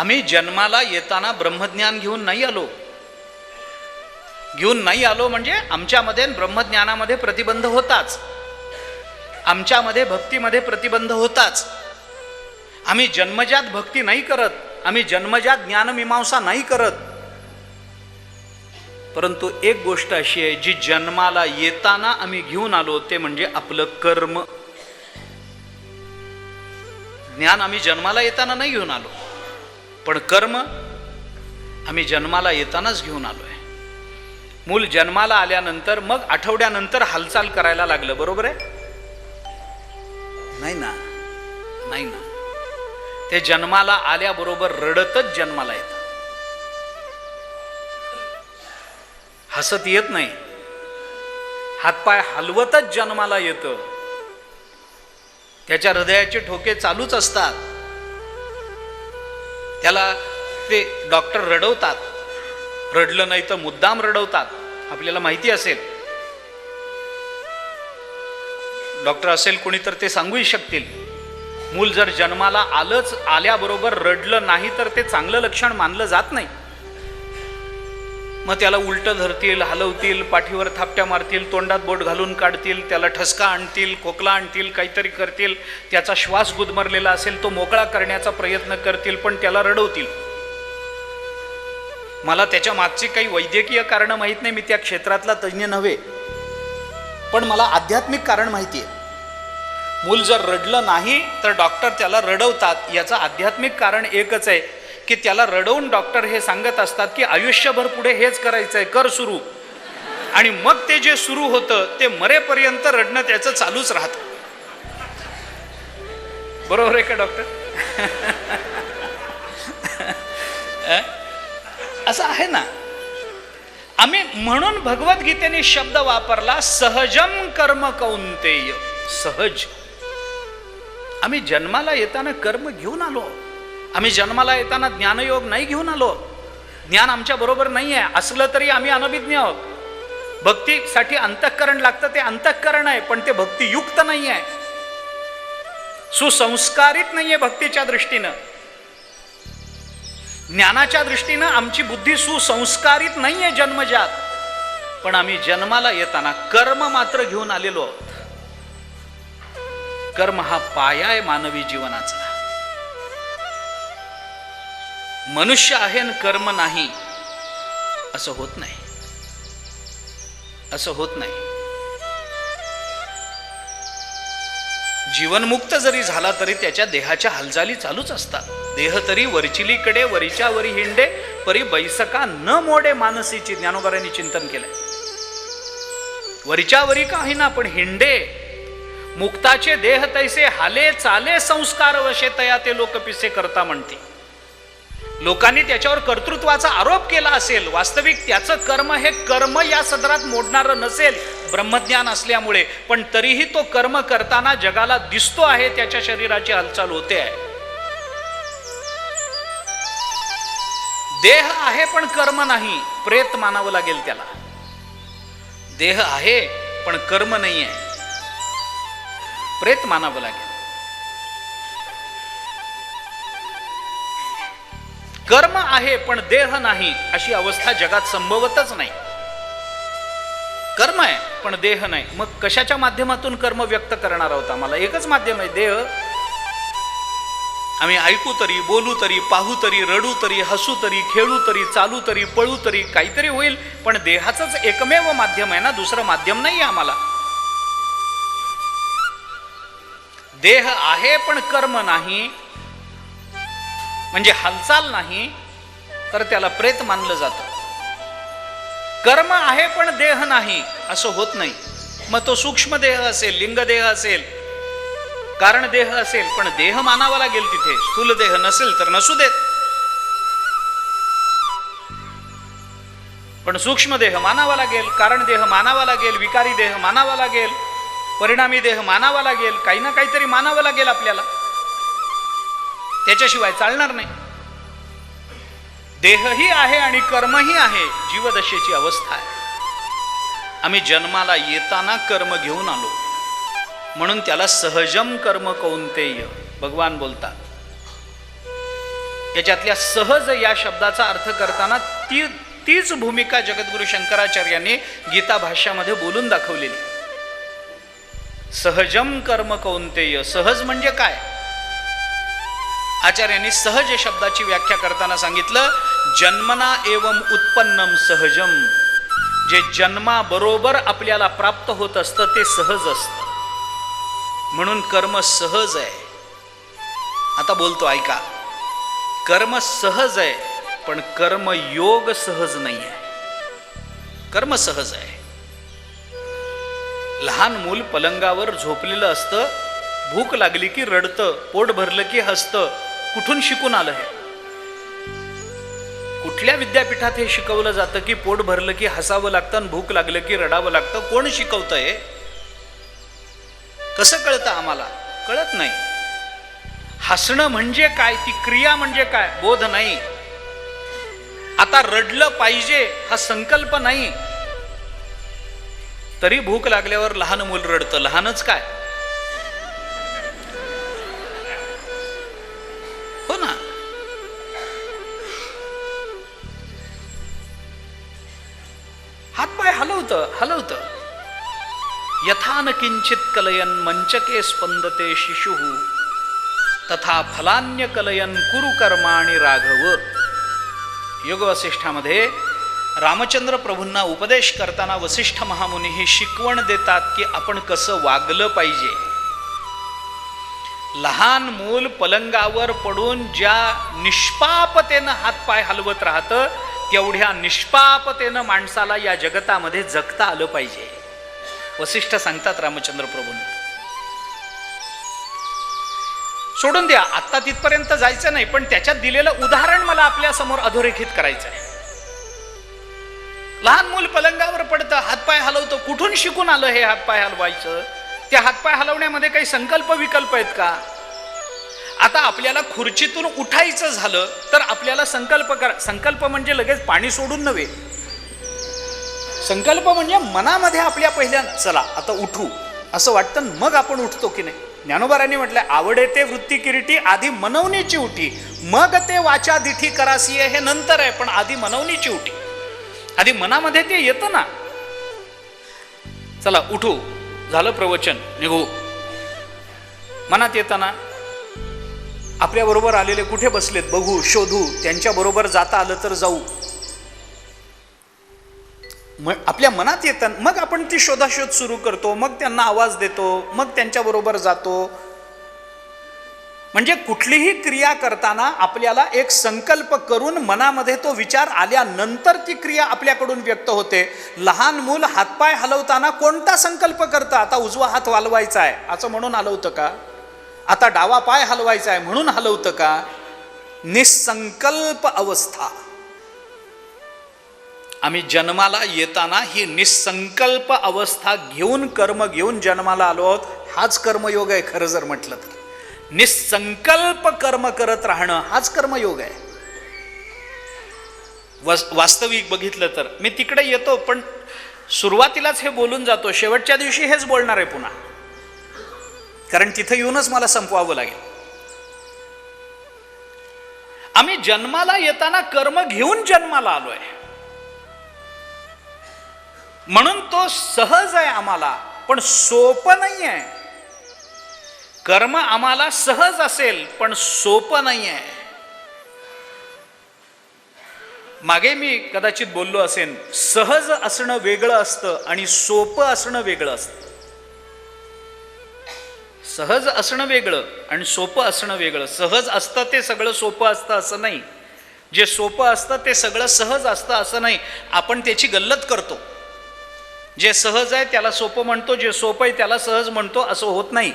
आम्ही जन्माला येताना ब्रह्मज्ञान घेऊन नाही आलो. घेऊन नाही आलो म्हणजे आमच्यामध्ये ब्रह्मज्ञानामध्ये प्रतिबंध होताच. आमच्यामध्ये भक्तीमध्ये प्रतिबंध होताच. आम्ही जन्मजात भक्ती नाही करत आम्ही जन्मजात ज्ञानमीमांसा नाही करत. परंतु एक गोष्ट अशी आहे जी जन्माला येताना आम्ही घेऊन आलो ते म्हणजे आपलं कर्म. ज्ञान आम्ही जन्माला येताना नाही घेऊन आलो. पण कर्म आम्ही जन्माला येतानाच घेऊन आलोय. मूल जन्माला आल्यानंतर मग आठवड्यानंतर हालचाल करायला लागलं बरोबर आहे? नाही ना. नाही ना. ते जन्माला आल्याबरोबर रडतच जन्माला येतं. हसत येत नाही. हातपाय हलवतच जन्माला येतं. त्याच्या हृदयाचे ठोके चालूच असतात. त्याला ते डॉक्टर रडवतात. रडलं नाही तर मुद्दाम रडवतात. आपल्याला माहिती असेल. डॉक्टर असेल कोणी तर ते सांगूही शकतील. मूल जर जन्माला आलंच आल्याबरोबर रडलं नाही तर ते चांगलं लक्षण मानलं जात नाही. मग त्याला उलटं धरतील हलवतील पाठीवर थापट्या मारतील तोंडात बोट घालून काढतील त्याला ठसका आणतील खोकला आणतील काहीतरी करतील. त्याचा श्वास गुदमरलेला असेल तो मोकळा करण्याचा प्रयत्न करतील पण त्याला रडवतील. मला त्याच्या मागची काही वैद्यकीय कारणं माहीत नाही मी त्या क्षेत्रातला तज्ज्ञ नव्हे. पण मला आध्यात्मिक कारण माहिती आहे मूल जर रडलं नाही तर डॉक्टर त्याला रडवतात याचं आध्यात्मिक कारण एकच आहे. की त्याला रडवून डॉक्टर हे सांगत असतात की आयुष्यभर पुढे हेच करायचं आहे कर सुरू. आणि मग ते जे सुरू होतं ते मरेपर्यंत रडणं त्याचं चालूच राहतं. बरोबर आहे का डॉक्टर? असं आहे ना. आम्ही म्हणून भगवद्गीतेने शब्द वापरला सहजम कर्म कौंतेय सहज. आम्ही जन्माला येताना कर्म घेऊन आलो. आम्ही जन्माला येताना ज्ञानयोग नाही घेऊन आलो. ज्ञान आमच्या बरोबर नाही आहे. असलं तरी आम्ही अनभिज्ञ आहोत. भक्तीसाठी अंतःकरण लागतं ते अंतःकरण आहे पण ते भक्तियुक्त नाही आहे. सुसंस्कारित नाहीये भक्तीच्या दृष्टीनं. ज्ञानाच्या दृष्टीनं आमची बुद्धी सुसंस्कारित नाहीये जन्मजात. पण आम्ही जन्माला येताना कर्म मात्र घेऊन आलेलो आहोत. कर्म हा पाया आहे मानवी जीवनाचा. मनुष्य आहे न कर्म नाही असं होत नाही. असं होत नाही. जीवनमुक्त जरी झाला तरी त्याच्या देहाच्या हालचाली चालूच असतात. देह तरी वरचिलीकडे वरीच्या वरी हिंडे परी बैसका न मोडे मानसीची ज्ञानोबारांनी चिंतन केलंय. वरीच्या वरी काही ना पण हिंडे. मुक्ताचे देह तैसे हाले चाले संस्कार वशे तया ते लोक पिसे करता म्हणते. लोकांनी त्याच्यावर कर्तृत्वाचा आरोप केला असेल. वास्तविक त्याचं कर्म हे कर्म या सदरात मोडणारं नसेल ब्रह्मज्ञान असल्यामुळे. पण तरीही तो कर्म करताना जगाला दिसतो आहे त्याच्या शरीराची हालचाल होते आहे. देह आहे पण कर्म नाही प्रेत मानावं लागेल त्याला. देह आहे पण कर्म नाही आहे प्रेत मानावं लागेल. कर्म आहे पण देह नाही अशी अवस्था जगात संभवतच नाही. कर्म आहे पण देह नाही. मग कशाच्या माध्यमातून कर्म व्यक्त करणार आहोत आम्हाला? एकच माध्यम आहे देह. आम्ही ऐकू तरी बोलू तरी पाहू तरी रडू तरी हसू तरी खेळू तरी चालू तरी पळू तरी काहीतरी होईल पण देहाचंच एकमेव माध्यम आहे ना? दुसरं माध्यम नाही आम्हाला. देह आहे पण कर्म नाही. म्हणजे हालचाल नाही तर त्याला प्रेत मानलं जातं. कर्म आहे पण देह नाही असं होत नाही. मग तो सूक्ष्म देह असेल लिंग देह असेल कारण देह असेल पण देह मानावा लागेल तिथे. स्थूल देह नसेल तर नसू देत. पण सूक्ष्म देह मानावा लागेल कारण देह मानावा लागेल विकारी देह मानावा लागेल परिणामी देह मानावा लागेल काही ना काहीतरी मानावं लागेल आपल्याला. त्याच्याशिवाय चालणार नाही. देहही आहे आणि कर्मही आहे जीवदशेची अवस्था आहे. आम्ही जन्माला येताना कर्म घेऊन आलो. म्हणून त्याला सहजम कर्म कौंतेय भगवान बोलतात. याच्यातल्या सहज या शब्दाचा अर्थ करताना ती तीच भूमिका जगद्गुरु शंकराचार्यांनी गीता भाष्यामध्ये बोलून दाखवलेली. सहजम कर्म कौंतेय सहज म्हणजे काय? आचार्यांनी सहज शब्दाची व्याख्या करताना सांगितलं जन्मना एवम उत्पन्नम सहजम. जे जन्माबरोबर आपल्याला प्राप्त होत असतं ते सहज असतं. म्हणून कर्म सहज आहे. आता बोलतो ऐका. कर्म सहज आहे पण कर्म योग सहज नाही आहे कर्म सहज आहे. लहान मूल पलंगावर झोपलेलं असतं भूक लागली की रडतं पोट भरलं की हसतं कुठून शिकून आलं हे? कुठल्या विद्यापीठात हे शिकवलं जातं की पोट भरलं की हसावं लागतं आणि भूक लागलं की रडावं लागतं? कोण शिकवतंय कसं कळतं आम्हाला? कळत नाही. हसणं म्हणजे काय? ती क्रिया म्हणजे काय? बोध नाही. आता रडलं पाहिजे हा संकल्प नाही. तरी भूक लागल्यावर लहान मूल रडतं. लहानच काय? हलवतं हलवतं. यथान किंचित कलयन मंचके स्पंदते शिशु तथा फलान्य कलयन कुरु राघव। योग वसिष्ठामध्ये रामचंद्र प्रभूंना उपदेश करताना वसिष्ठ महामुनी ही शिकवण देतात की आपण कसं वागलं पाहिजे. लहान मूल पलंगावर पडून ज्या निष्पापतेनं हातपाय हलवत राहतं तेवढ्या निष्पापतेनं माणसाला या जगतामध्ये जगता आलं पाहिजे. वसिष्ठ सांगतात रामचंद्र प्रभूंना. सोडून द्या आत्ता तिथपर्यंत जायचं नाही पण त्याच्यात दिलेलं उदाहरण मला आपल्यासमोर अधोरेखित करायचं आहे लहान मूल पलंगावर पडतं हातपाय हलवतं कुठून शिकून आलं हे हातपाय हलवायचं? त्या हातपाय हलवण्यामध्ये काही संकल्प विकल्प आहेत का? आता आपल्याला खुर्चीतून उठायचं झालं तर आपल्याला संकल्प कर. संकल्प म्हणजे लगेच पाणी सोडून नव्हे. संकल्प म्हणजे मनामध्ये आपल्या पहिल्या चला आता उठू. असं वाटतं मग आपण उठतो की नाही? ज्ञानोबारांनी म्हटलं आवडे ते वृत्ती किरीटी आधी मनवणीची उठी. मग ते वाचा दिठी करासी हे नंतर आहे पण आधी मनवणीची उठी. आधी मनामध्ये ते येतं ना. चला उठू. झालं प्रवचन निघू. मनात येताना आपल्याबरोबर आलेले कुठे बसलेत बघू शोधू त्यांच्याबरोबर जाता आलं तर जाऊ. मग आपल्या मनात येतं मग आपण ती शोधाशोध सुरू करतो मग त्यांना आवाज देतो मग त्यांच्याबरोबर जातो. म्हणजे कुठलीही क्रिया करताना आपल्याला एक संकल्प करून मनामध्ये तो विचार आल्यानंतर ती क्रिया आपल्याकडून व्यक्त होते. लहान मूल हातपाय हलवताना कोणता संकल्प करतं? आता उजवा हात वालवायचा आहे. असं म्हणून हलवतं का? आता डावा पाय हलवायचा आहे म्हणून हलवतं का? निसंकल्प अवस्था. आम्ही जन्माला येताना ही निसंकल्प अवस्था घेऊन कर्म घेऊन जन्माला आलो आहोत. हाच कर्मयोग आहे खरं जर म्हटलं तर. निसंकल्प कर्म करत राहणं हाच कर्मयोग आहे. वास्तविक बघितलं तर. मी तिकडे येतो पण सुरुवातीलाच हे बोलून जातो. शेवटच्या दिवशी हेच बोलणार आहे पुन्हा. कारण तिथं येऊनच मला संपवावं लागेल. आम्ही जन्माला येताना कर्म घेऊन जन्माला आलोय. म्हणून तो सहज आहे आम्हाला पण सोपं नाही आहे कर्म आम्हाला सहज असेल पण सोपं नाही आहे मागे मी कदाचित बोललो असेन सहज असणं वेगळं असतं आणि सोपं असणं वेगळं असतं. सहज असणं वेगळं आणि सोपं असणं वेगळं. सहज असतं ते सगळं सोपं असतं असं नाही. जे सोपं असतं ते सगळं सहज असतं असं नाही. आपण त्याची गल्लत करतो. जे सहज आहे त्याला सोपं म्हणतो जे सोपं आहे त्याला सहज म्हणतो असं होत नाही.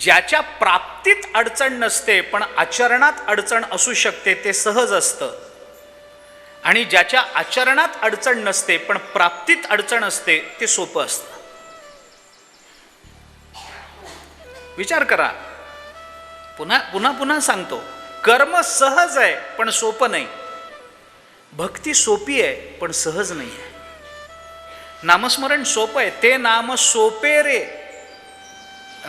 ज्याच्या प्राप्तीत अडचण नसते पण आचरणात अडचण असू शकते ते सहज असतं. आणि ज्याच्या आचरणात अडचण नसते पण प्राप्तीत अडचण असते ते सोपं असतं. विचार करा. पुन्हा पुन्हा पुन्हा सांगतो. कर्म सहज आहे पण सोपं नाही. भक्ती सोपी आहे पण सहज नाही आहे. नामस्मरण सोपं आहे ते नाम सोपे रे.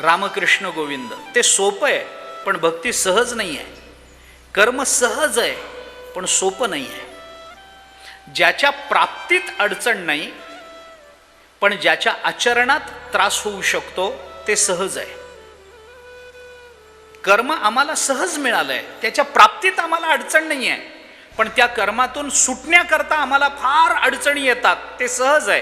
रामकृष्ण गोविंद ते सोपं आहे पण भक्ती सहज नाही आहे. कर्म सहज आहे पण सोपं नाही आहे. ज्याच्या प्राप्तीत अडचण नाही पण ज्याच्या आचरणात त्रास होऊ शकतो ते सहज आहे. कर्म आम्हाला सहज मिळालंय. त्याच्या प्राप्तीत आम्हाला अडचण नाही आहे पण त्या कर्मातून सुटण्याकरता आम्हाला फार अडचणी येतात. ते सहज आहे.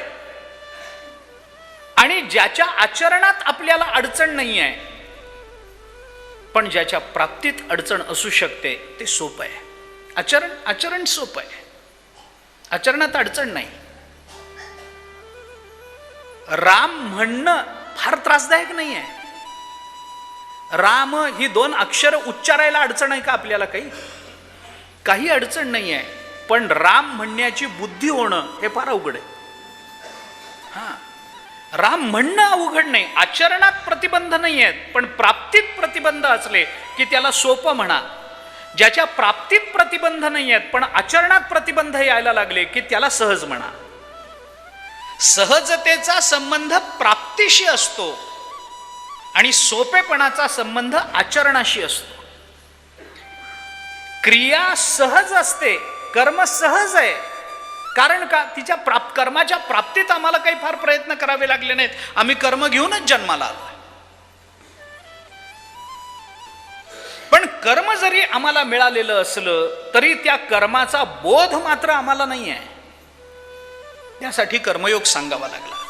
आणि ज्याच्या आचरणात आपल्याला अडचण नाही आहे पण ज्याच्या प्राप्तीत अडचण असू शकते ते सोपं आहे. आचरण आचरण सोपं आहे. आचरणात अडचण नाही. राम म्हणणं फार त्रासदायक नाही आहे राम ही दोन अक्षर उच्चारायला अडचण आहे का आपल्याला काही? काही अडचण नाही आहे पण राम म्हणण्याची बुद्धी होणं हे फार अवघड आहे. हां. राम म्हणणं अवघड नाही. आचरणात प्रतिबंध नाही आहेत पण प्राप्तीत प्रतिबंध असले की त्याला सोपं म्हणा. ज्याच्या प्राप्तीत प्रतिबंध नाही आहेत पण आचरणात प्रतिबंध यायला लागले की त्याला सहज म्हणा. सहजतेचा संबंध प्राप्तीशी असतो. आणि सोपेपणाचा संबंध आचरणाशी असतो. क्रिया सहज असते कर्म सहज आहे. कारण का? तिच्या प्राप्त कर्माच्या प्राप्तीत आम्हाला काही फार प्रयत्न करावे लागले नाहीत. आम्ही कर्म घेऊनच जन्माला आलो पण कर्म जरी आम्हाला मिळालेलं असलं तरी त्या कर्माचा बोध मात्र आम्हाला नाही आहे त्यासाठी कर्मयोग सांगावा लागला.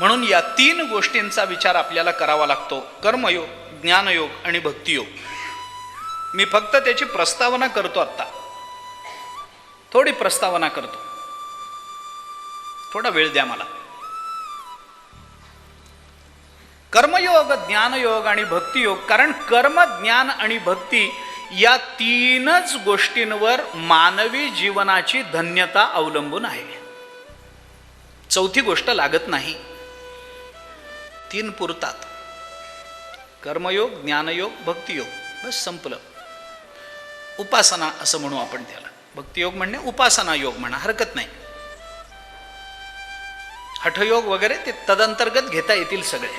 म्हणून या तीन गोष्टींचा विचार आपल्याला करावा लागतो. कर्मयोग ज्ञानयोग आणि भक्तियोग. मी फक्त त्याची प्रस्तावना करतो आत्ता. थोडी प्रस्तावना करतो. थोडा वेळ द्या मला. कर्मयोग ज्ञानयोग आणि भक्तियोग कारण कर्म ज्ञान आणि भक्ती या तीनच गोष्टींवर मानवी जीवनाची धन्यता अवलंबून आहे. चौथी गोष्ट लागत नाही. तीन पुरतात. कर्मयोग ज्ञानयोग भक्तियोग. बस संपलं. उपासना असं म्हणू आपण त्याला. भक्तियोग म्हणणे उपासना योग म्हणा हरकत नाही. हठयोग वगैरे ते तदंतर्गत घेता येतील सगळे.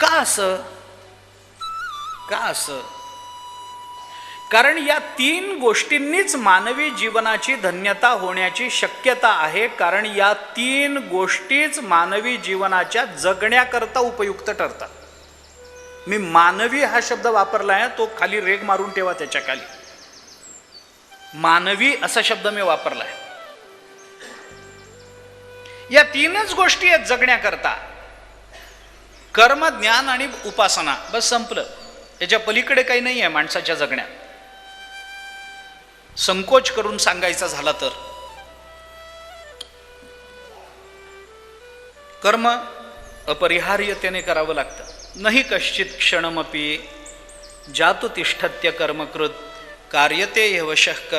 का असं? का असं? कारण या तीन गोष्टींनीच मानवी जीवनाची धन्यता होण्याची शक्यता आहे. कारण या तीन गोष्टीच मानवी जीवनाच्या जगण्याकरता उपयुक्त ठरतात. मी मानवी हा शब्द वापरला आहे तो खाली रेग मारून ठेवा त्याच्याखाली. मानवी असा शब्द मी वापरला आहे. या तीनच गोष्टी आहेत जगण्याकरता. कर्म ज्ञान आणि उपासना. बस संपलं. याच्या पलीकडे काही नाही आहे माणसाच्या जगण्यात. संकोच करून सांगायचा झाला तर? कर्म अपरिहार्यतेने करावं लागतं. नाही कश्चित क्षणमपी जातु तिष्ठत्य कर्मकृत कार्यते यवशः कर्म